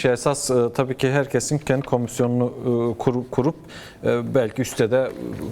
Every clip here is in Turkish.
şey. Esas e, tabii ki herkesin kendi komisyonunu e, kurup, kurup e, belki üstte de e,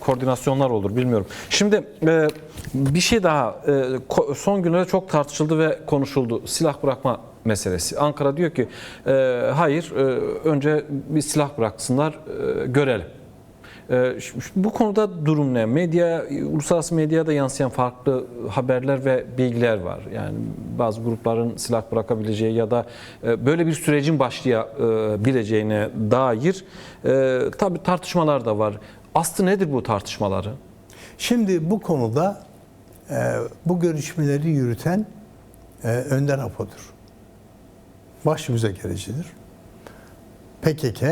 koordinasyonlar olur bilmiyorum. Şimdi e, bir şey daha e, son günlerde çok tartışıldı ve konuşuldu. Silah bırakma meselesi. Ankara diyor ki e, hayır e, önce bir silah bıraksınlar e, görelim. Ee, Bu konuda durum ne? Medya, uluslararası medyada yansıyan farklı haberler ve bilgiler var. Yani bazı grupların silah bırakabileceği ya da e, böyle bir sürecin başlayabileceğine dair e, tabii tartışmalar da var. Aslı nedir bu tartışmaları? Şimdi bu konuda e, bu görüşmeleri yürüten Önder Apo'dur. Baş müzakerecidir. PKK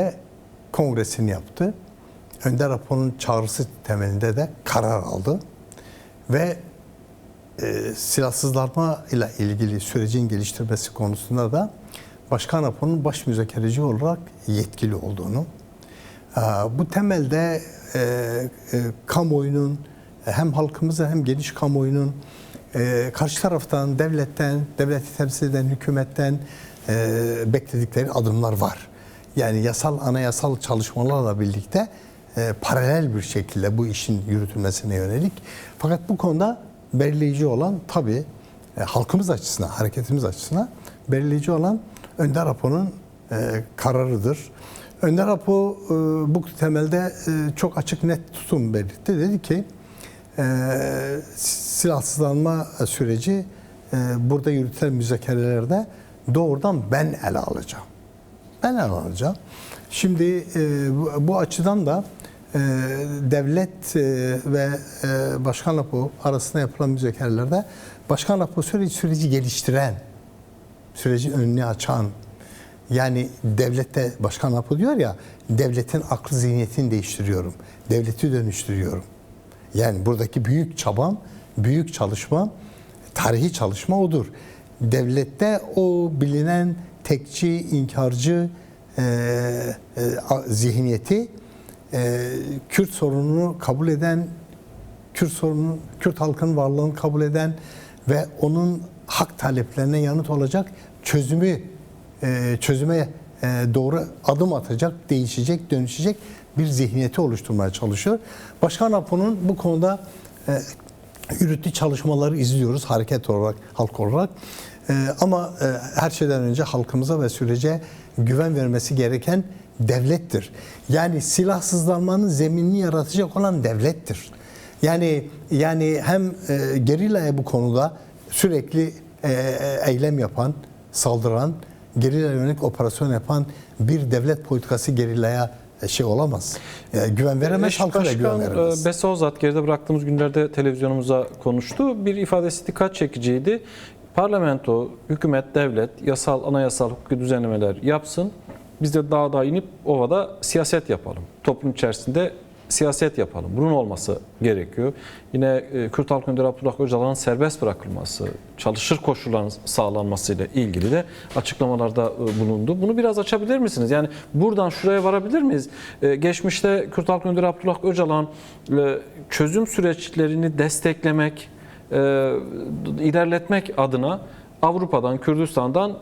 kongresini yaptı. Önder Apo'nun çağrısı temelinde de karar aldı. Ve e, silahsızlanma ile ilgili sürecin geliştirmesi konusunda da Başkan Apo'nun baş müzakereci olarak yetkili olduğunu, e, bu temelde e, e, kamuoyunun hem halkımızın hem geniş kamuoyunun e, karşı taraftan, devletten, devleti temsil eden hükümetten e, bekledikleri adımlar var. Yani yasal, anayasal çalışmalarla birlikte e, paralel bir şekilde bu işin yürütülmesine yönelik. Fakat bu konuda belirleyici olan tabii e, halkımız açısından, hareketimiz açısından belirleyici olan Önder Apo'nun e, kararıdır. Önder Apo e, bu temelde e, çok açık net tutum belirtti. Dedi ki e, silahsızlanma süreci e, burada yürütülen müzakerelerde doğrudan ben ele alacağım. Ben ele alacağım. Şimdi e, bu, bu açıdan da devlet e, ve e, Başkan Apo arasında yapılan müzakerelerde Başkan Apo süreci, süreci geliştiren, sürecin önünü açan, yani devlette Başkan Apo diyor ya, devletin aklı zihniyetini değiştiriyorum, devleti dönüştürüyorum. Yani buradaki büyük çabam, büyük çalışma, tarihi çalışma odur. Devlette o bilinen tekçi, inkarcı e, e, zihniyeti e, Kürt sorununu kabul eden, Kürt sorununu, Kürt halkının varlığını kabul eden ve onun hak taleplerine yanıt olacak çözümü e, çözüme e, doğru adım atacak, değişecek, dönüşecek bir zihniyeti oluşturmaya çalışıyor. Başkan Apo'nun bu konuda e, yürüttüğü çalışmaları izliyoruz hareket olarak, halk olarak. E, ama e, her şeyden önce halkımıza ve sürece güven vermesi gereken devlettir. Yani silahsızlanmanın zeminini yaratacak olan devlettir. Yani yani hem e, gerilaya bu konuda sürekli e, eylem yapan, saldıran, gerilla yönelik operasyon yapan bir devlet politikası gerilaya e, şey olamaz. E, güven veremez, Eş halka da güven veremez. e, Besa Ozat geride bıraktığımız günlerde televizyonumuza konuştu. Bir ifadesi dikkat çekiciydi. Parlamento, hükümet, devlet yasal, anayasal hukuki düzenlemeler yapsın. Biz de dağda inip ovada siyaset yapalım. Toplum içerisinde siyaset yapalım. Bunun olması gerekiyor. Yine e, Kürt Halk Önderi Abdullah Öcalan'ın serbest bırakılması, çalışır koşulların sağlanmasıyla ilgili de açıklamalarda e, bulundu. Bunu biraz açabilir misiniz? Yani buradan şuraya varabilir miyiz? E, Geçmişte Kürt Halk Önderi Abdullah Öcalan çözüm süreçlerini desteklemek, ilerletmek adına Avrupa'dan, Kürdistan'dan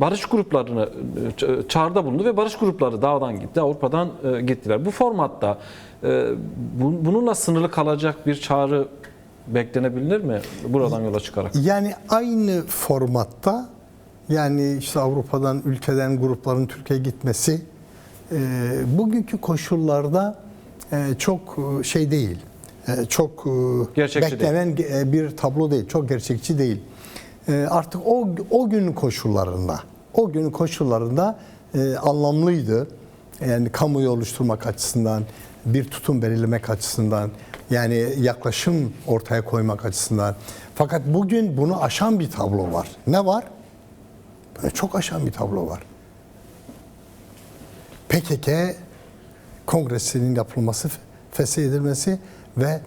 barış gruplarını e, çağrıda bulundu ve barış grupları dağdan gitti, Avrupa'dan e, gittiler. Bu formatta e, bu- bununla sınırlı kalacak bir çağrı beklenebilir mi buradan yola çıkarak? Yani aynı formatta yani işte Avrupa'dan, ülkeden grupların Türkiye'ye gitmesi e, bugünkü koşullarda e, çok e, şey değil. E, çok e, Gerçekçi beklenen e, bir tablo değil. Çok gerçekçi değil. E, artık o o günün koşullarında, o günün koşullarında e, anlamlıydı. Yani kamuoyu oluşturmak açısından, bir tutum belirlemek açısından, yani yaklaşım ortaya koymak açısından. Fakat bugün bunu aşan bir tablo var. Ne var? Böyle çok aşan bir tablo var. PKK kongresinin yapılması, feshedilmesi ve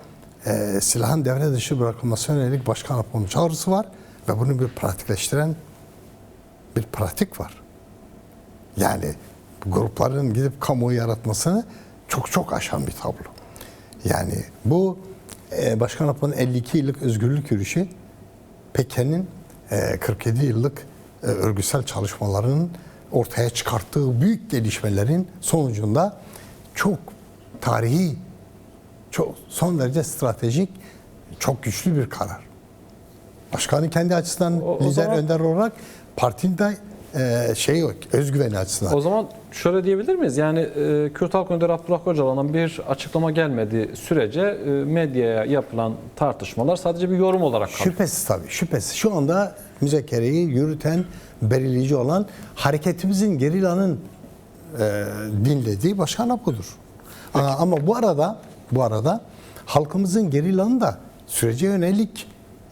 e, silahın devre dışı bırakılmasına yönelik Başkan Apo'nun çağrısı var ve bunu bir pratikleştiren bir pratik var. Yani grupların gidip kamuoyu yaratmasını çok çok aşan bir tablo. Yani bu e, Başkan Apo'nun 52 yıllık özgürlük yürüyüşü PKK'nin e, 47 yıllık e, örgütsel çalışmalarının ortaya çıkarttığı büyük gelişmelerin sonucunda çok tarihi, çok son derece stratejik, çok güçlü bir karar. Başkanın kendi açısından O- o lider zaman- önder olarak partinin de e, şey yok, özgüveni açısından. O zaman şöyle diyebilir miyiz? Yani e, Kürt Halk Önderi Abdullah Öcalan'dan bir açıklama gelmediği sürece e, medyaya yapılan tartışmalar sadece bir yorum olarak kalıyor. Şüphesiz tabii, şüphesiz. Şu anda müzakereyi yürüten, belirleyici olan hareketimizin, gerilanın e, dinlediği başkan budur. Ama, bu arada, bu arada halkımızın gerilanın da sürece yönelik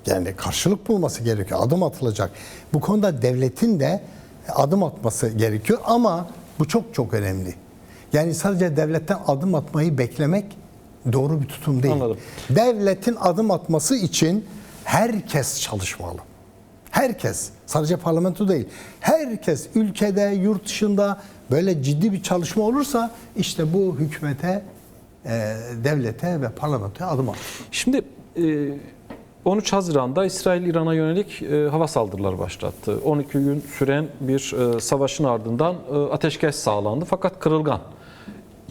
yani karşılık bulması gerekiyor, adım atılacak. Bu konuda devletin de adım atması gerekiyor ama bu çok çok önemli. Yani sadece devletten adım atmayı beklemek doğru bir tutum değil. Anladım. Devletin adım atması için herkes çalışmalı. Herkes, sadece parlamento değil. Herkes ülkede, yurt dışında böyle ciddi bir çalışma olursa işte bu hükümete, e, devlete ve parlamentoya adım atır. Şimdi e, 13 Haziran'da İsrail İran'a yönelik e, hava saldırıları başlattı. 12 gün süren bir e, savaşın ardından e, ateşkes sağlandı fakat kırılgan.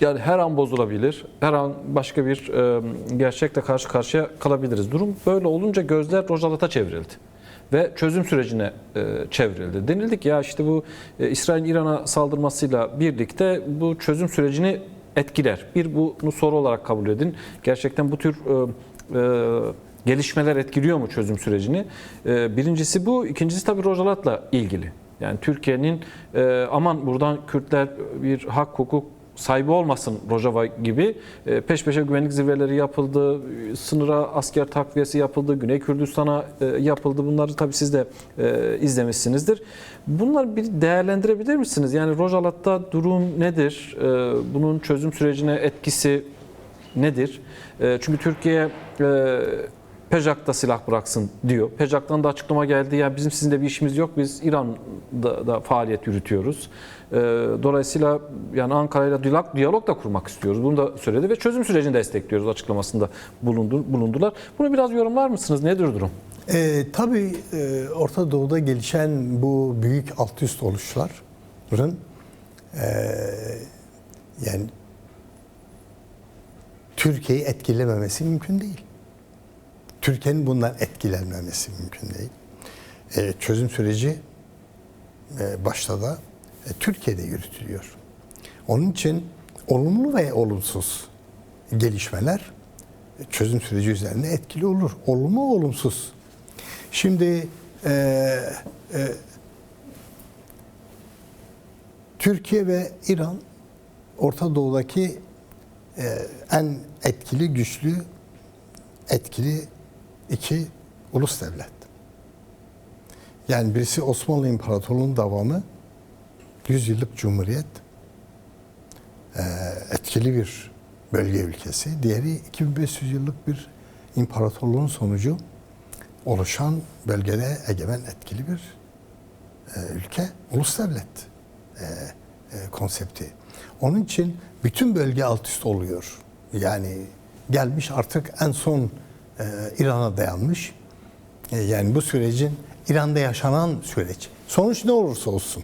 Yani her an bozulabilir, her an başka bir e, gerçekle karşı karşıya kalabiliriz. Durum böyle olunca gözler Rojalat'a çevrildi ve çözüm sürecine e, çevrildi. Denildi ki ya işte bu e, İsrail'in İran'a saldırmasıyla birlikte bu çözüm sürecini etkiler. Bir bunu soru olarak kabul edin. Gerçekten bu tür e, e, gelişmeler etkiliyor mu çözüm sürecini? E, birincisi bu. İkincisi tabii Rojalat'la ilgili. Yani Türkiye'nin e, aman buradan Kürtler bir hak hukuk sahibi olmasın Rojava gibi e, peş peşe güvenlik zirveleri yapıldı, sınıra asker takviyesi yapıldı, Güney Kürdistan'a e, yapıldı. Bunları tabii siz de izlemişsinizdir. Bunları bir değerlendirebilir misiniz? Yani Rojalat'ta durum nedir? Bunun çözüm sürecine etkisi nedir? Çünkü Türkiye PEJAK'ta silah bıraksın diyor. PEJAK'tan da açıklama geldi. Ya bizim sizinle bir işimiz yok. Biz İran'da da faaliyet yürütüyoruz. Ee, Dolayısıyla yani Ankara'yla diyalog, diyalog da kurmak istiyoruz. Bunu da söyledi ve çözüm sürecini destekliyoruz açıklamasında bulundu, bulundular. Bunu biraz yorumlar mısınız? Nedir durum? E, tabii e, Orta Doğu'da gelişen bu büyük alt üst oluşların e, yani Türkiye'yi etkilememesi mümkün değil. Türkiye'nin bundan etkilenmemesi mümkün değil. E, çözüm süreci e, başta da e, Türkiye'de yürütülüyor. Onun için olumlu ve olumsuz gelişmeler e, çözüm süreci üzerinde etkili olur. Olumlu olumsuz. Şimdi e, e, Türkiye ve İran Orta Doğu'daki e, en etkili, güçlü, etkili iki ulus devlet. Yani birisi Osmanlı İmparatorluğu'nun devamı, 100 yıllık cumhuriyet, e, etkili bir bölge ülkesi. Diğeri 2500 yıllık bir imparatorluğun sonucu oluşan bölgede egemen etkili bir e, ülke, ulus devlet e, konsepti. Onun için bütün bölge alt üst oluyor. Yani gelmiş artık en son e, İran'a dayanmış. E, yani bu sürecin İran'da yaşanan süreç. Sonuç ne olursa olsun.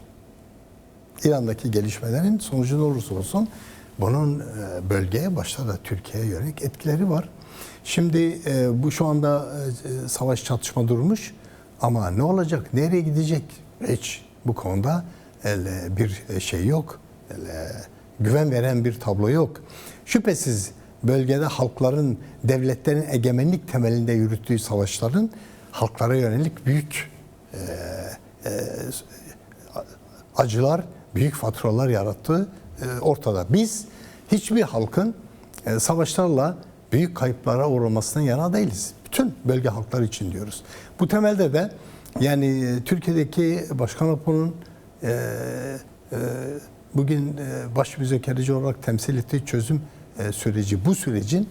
İran'daki gelişmelerin sonucu ne olursa olsun bunun e, bölgeye başta da Türkiye'ye yönelik etkileri var. Şimdi bu şu anda savaş çatışma durmuş ama ne olacak, nereye gidecek hiç bu konuda bir şey yok. Güven veren bir tablo yok. Şüphesiz bölgede halkların, devletlerin egemenlik temelinde yürüttüğü savaşların halklara yönelik büyük e, e, acılar, büyük faturalar yarattığı e, ortada. Biz hiçbir halkın e, savaşlarla büyük kayıplara uğramasına yana değiliz. Bütün bölge halkları için diyoruz. Bu temelde de yani e, Türkiye'deki Başkan Apo'nun e, e, bugün e, baş müzakereci olarak temsil ettiği çözüm süreci, bu sürecin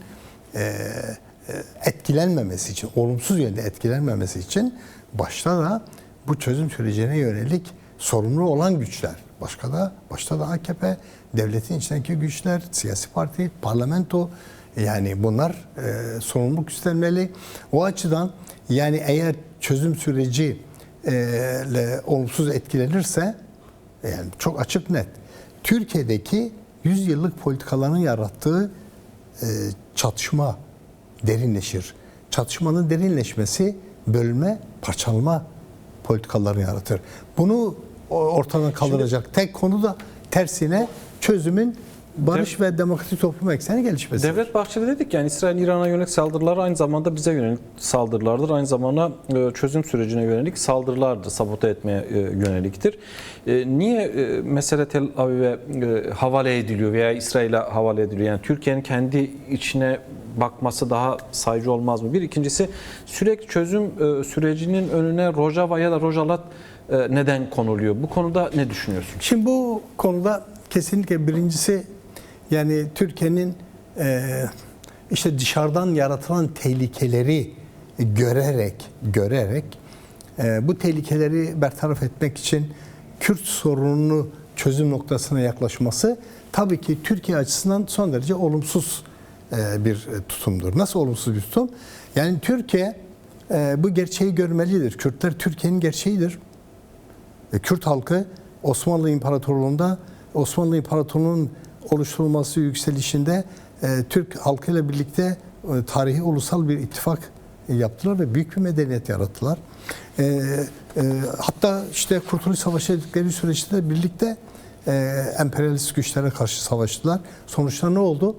e, e, etkilenmemesi için, olumsuz yönde etkilenmemesi için başta da bu çözüm sürecine yönelik sorumlu olan güçler, başka da başta da AKP, devletin içindeki güçler, siyasi parti, parlamento yani bunlar e, sorumluluk üstlenmeli. O açıdan yani eğer çözüm süreci e, olumsuz etkilenirse yani çok açık net. Türkiye'deki 100 yıllık politikaların yarattığı e, çatışma derinleşir. Çatışmanın derinleşmesi bölme, parçalama politikaları yaratır. Bunu ortadan kaldıracak tek konu da tersine çözümün barış ve demokratik toplum ekseni gelişmesi. Devlet Bahçeli dedik yani İsrail İran'a yönelik saldırılar aynı zamanda bize yönelik saldırılardır. Aynı zamanda e, çözüm sürecine yönelik saldırılardır, sabote etmeye e, yöneliktir. E, Niye mesele Tel Aviv'e havale ediliyor veya İsrail'e havale ediliyor? Yani Türkiye'nin kendi içine bakması daha sayıcı olmaz mı? Bir ikincisi sürekli çözüm sürecinin önüne Rojava ya da Rojalat neden konuluyor? Bu konuda ne düşünüyorsun? Şimdi bu konuda kesinlikle birincisi yani Türkiye'nin e, işte dışarıdan yaratılan tehlikeleri görerek görerek e, bu tehlikeleri bertaraf etmek için Kürt sorununu çözüm noktasına yaklaşması tabii ki Türkiye açısından son derece olumsuz e, bir tutumdur. Nasıl olumsuz bir tutum? Yani Türkiye e, bu gerçeği görmelidir. Kürtler Türkiye'nin gerçeğidir. E, Kürt halkı Osmanlı İmparatorluğu'nda Osmanlı İmparatorluğu'nun oluşturulması yükselişinde e, Türk halkıyla birlikte e, tarihi ulusal bir ittifak e, yaptılar ve büyük bir medeniyet yarattılar. E, e, hatta işte Kurtuluş Savaşı dedikleri süreçte birlikte e, emperyalist güçlere karşı savaştılar. Sonuçta ne oldu?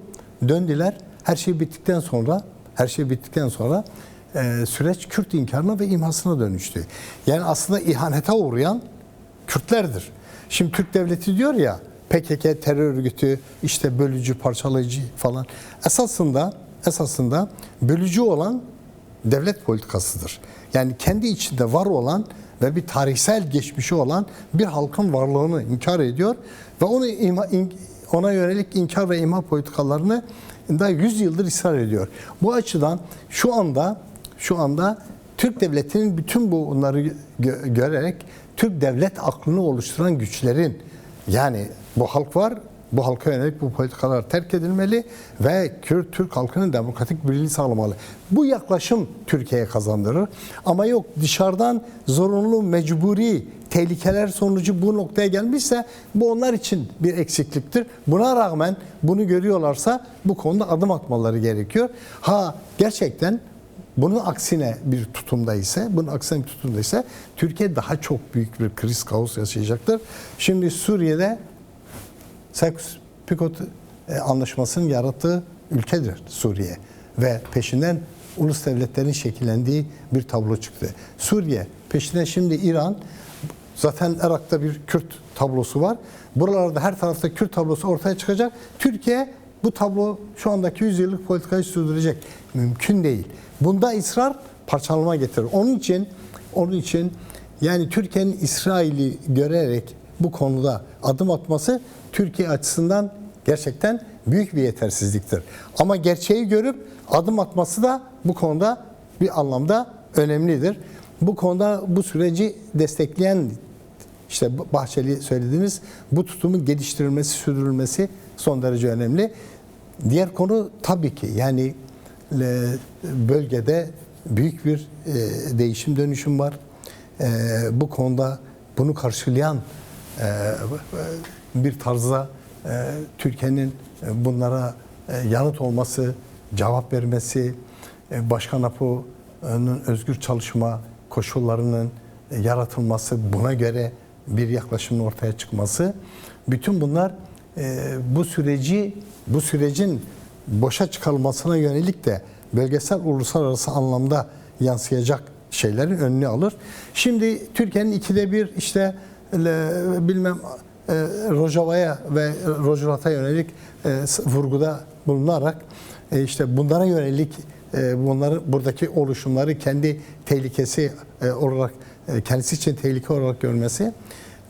Döndüler. Her şey bittikten sonra her şey bittikten sonra e, süreç Kürt inkarına ve imhasına dönüştü. Yani aslında ihanete uğrayan Kürtlerdir. Şimdi Türk devleti diyor ya PKK terör örgütü işte bölücü, parçalayıcı falan. Esasında esasında bölücü olan devlet politikasıdır. Yani kendi içinde var olan ve bir tarihsel geçmişi olan bir halkın varlığını inkar ediyor ve onu ima- in- ona yönelik inkar ve imha politikalarını da 100 yıldır ısrar ediyor. Bu açıdan şu anda şu anda Türk devletinin bütün bunları gö- görerek Türk devlet aklını oluşturan güçlerin yani bu halk var bu halka yönelik bu politikalar terk edilmeli ve Kürt Türk halkının demokratik birliği sağlamalı. Bu yaklaşım Türkiye'ye kazandırır. Ama yok dışarıdan zorunlu, mecburi tehlikeler sonucu bu noktaya gelmişse bu onlar için bir eksikliktir. Buna rağmen bunu görüyorlarsa bu konuda adım atmaları gerekiyor. Ha gerçekten bunun aksine bir tutumda ise, bunun aksine bir tutumda ise Türkiye daha çok büyük bir kriz kaos yaşayacaktır. Şimdi Suriye'de Sykes-Picot e, anlaşmasının yarattığı ülkedir Suriye ve peşinden ulus devletlerin şekillendiği bir tablo çıktı. Suriye peşinden şimdi İran zaten Irak'ta bir Kürt tablosu var. Buralarda her tarafta Kürt tablosu ortaya çıkacak. Türkiye bu tablo şu andaki 100 yıllık politikayı sürdürecek. Mümkün değil. Bunda ısrar parçalama getirir. Onun için onun için yani Türkiye'nin İsrail'i görerek bu konuda adım atması Türkiye açısından gerçekten büyük bir yetersizliktir. Ama gerçeği görüp adım atması da bu konuda bir anlamda önemlidir. Bu konuda bu süreci destekleyen işte Bahçeli söylediğiniz bu tutumun geliştirilmesi, sürdürülmesi son derece önemli. Diğer konu tabii ki yani e, bölgede büyük bir e, değişim dönüşüm var. E, bu konuda bunu karşılayan bir tarzda e, Türkiye'nin e, bunlara e, yanıt olması, cevap vermesi, Başkan Apo'nun özgür çalışma koşullarının yaratılması, buna göre bir yaklaşımın ortaya çıkması, bütün bunlar bu süreci, bu sürecin boşa çıkarılmasına yönelik de bölgesel uluslararası anlamda yansıyacak şeylerin önünü alır. Şimdi Türkiye'nin ikide bir işte bilmem e, Rojava'ya ve Rojavat'a yönelik e, vurguda bulunarak e, işte bunlara yönelik bunları buradaki oluşumları kendi tehlikesi olarak kendisi için tehlike olarak görmesi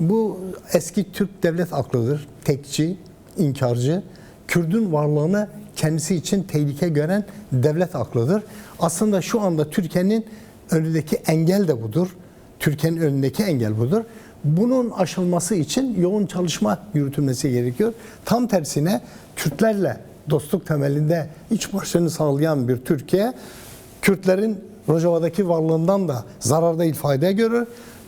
bu eski Türk devlet aklıdır. Tekçi, inkarcı, Kürdün varlığını kendisi için tehlike gören devlet aklıdır. Aslında şu anda Türkiye'nin önündeki engel de budur. Türkiye'nin önündeki engel budur. Bunun aşılması için yoğun çalışma yürütülmesi gerekiyor. Tam tersine Kürtlerle dostluk temelinde iç barışını sağlayan bir Türkiye, Kürtlerin Rojava'daki varlığından da zarar değil fayda görür.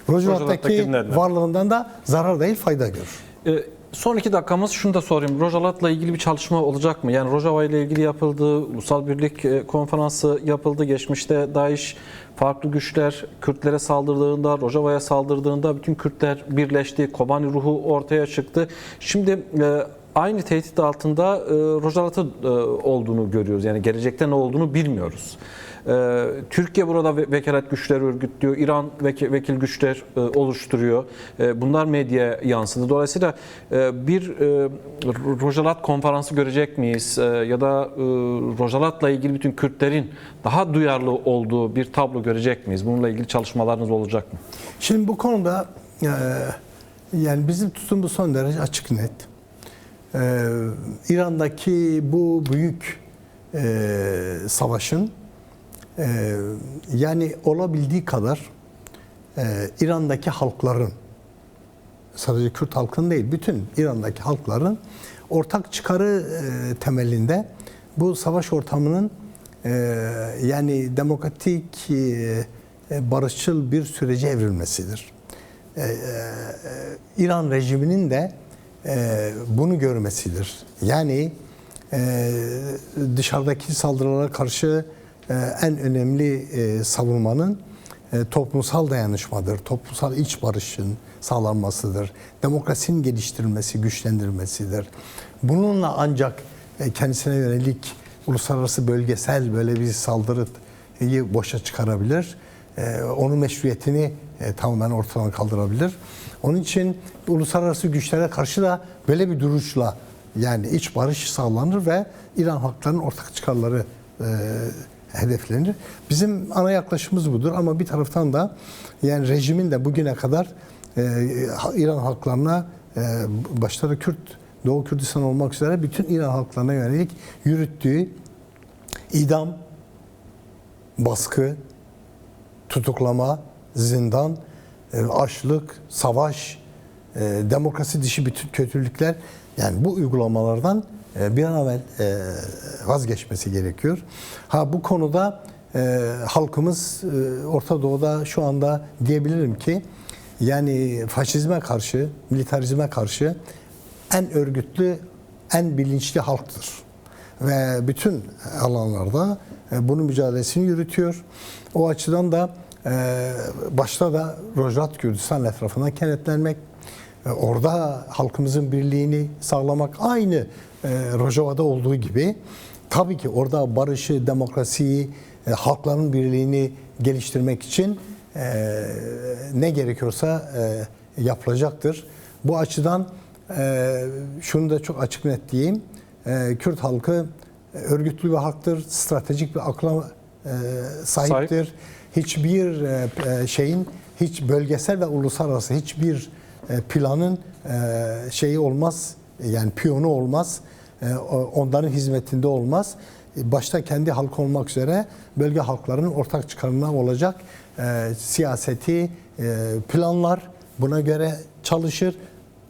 Rojava'daki varlığından da zarar değil fayda görür. E, son iki dakikamız şunu da sorayım. Rojalat'la ilgili bir çalışma olacak mı? Yani Rojava ile ilgili yapıldı, Ulusal Birlik e, Konferansı yapıldı. Geçmişte DAEŞ farklı güçler Kürtlere saldırdığında, Rojava'ya saldırdığında bütün Kürtler birleşti. Kobani ruhu ortaya çıktı. Şimdi e, aynı tehdit altında e, Rojalat'ın e, olduğunu görüyoruz. Yani gelecekte ne olduğunu bilmiyoruz. Ee, Türkiye burada ve- vekalet güçleri örgütlüyor, İran vek- vekil güçler e, oluşturuyor. E, bunlar medyaya yansıdı. Dolayısıyla e, bir e, Rojalat konferansı görecek miyiz? E, ya da e, Rojalat'la ilgili bütün Kürtlerin daha duyarlı olduğu bir tablo görecek miyiz? Bununla ilgili çalışmalarınız olacak mı? Şimdi bu konuda e, yani bizim tutumumuz son derece açık net. E, İran'daki bu büyük e, savaşın e, yani olabildiği kadar e, İran'daki halkların sadece Kürt halkın değil bütün İran'daki halkların ortak çıkarı e, temelinde bu savaş ortamının e, yani demokratik e, e, barışçıl bir sürece evrilmesidir. E, e, İran rejiminin de e, bunu görmesidir. Yani e, dışarıdaki saldırılara karşı e, en önemli e, savunmanın e, toplumsal dayanışmadır, toplumsal iç barışın sağlanmasıdır, demokrasinin geliştirilmesi, güçlendirilmesidir. Bununla ancak e, kendisine yönelik uluslararası bölgesel böyle bir saldırıyı boşa çıkarabilir. E, Onun meşruiyetini e, tamamen ortadan kaldırabilir. Onun için uluslararası güçlere karşı da böyle bir duruşla yani iç barış sağlanır ve İran halklarının ortak çıkarları e, hedeflenir. Bizim ana yaklaşımımız budur ama bir taraftan da yani rejimin de bugüne kadar e, İran halklarına e, başta da Kürt, Doğu Kürdistan olmak üzere bütün İran halklarına yönelik yürüttüğü idam, baskı, tutuklama, zindan, açlık, savaş, e, demokrasi dışı bütün kötülükler yani bu uygulamalardan e, bir an evvel e, vazgeçmesi gerekiyor. Ha bu konuda halkımız Orta Doğu'da şu anda diyebilirim ki yani faşizme karşı, militarizme karşı en örgütlü, en bilinçli halktır ve bütün alanlarda bunun mücadelesini yürütüyor. O açıdan da e, başta da Rojat Kürdistan etrafına kenetlenmek, e, orada halkımızın birliğini sağlamak aynı e, Rojava'da olduğu gibi tabii ki orada barışı, demokrasiyi, e, halkların birliğini geliştirmek için ne gerekiyorsa yapılacaktır. Bu açıdan şunu da çok açık net diyeyim. E, Kürt halkı örgütlü bir halktır, stratejik bir akla sahiptir. Hiçbir e, e, şeyin, hiç bölgesel ve uluslararası hiçbir e, planın şeyi olmaz, yani piyonu olmaz, onların hizmetinde olmaz. Başta kendi halkı olmak üzere bölge halklarının ortak çıkarına olacak siyaseti planlar, buna göre çalışır.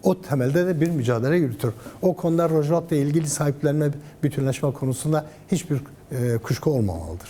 O temelde de bir mücadele yürütür. O konuda Rojava'la ilgili sahiplenme, bütünleşme konusunda hiçbir kuşku olmamalıdır.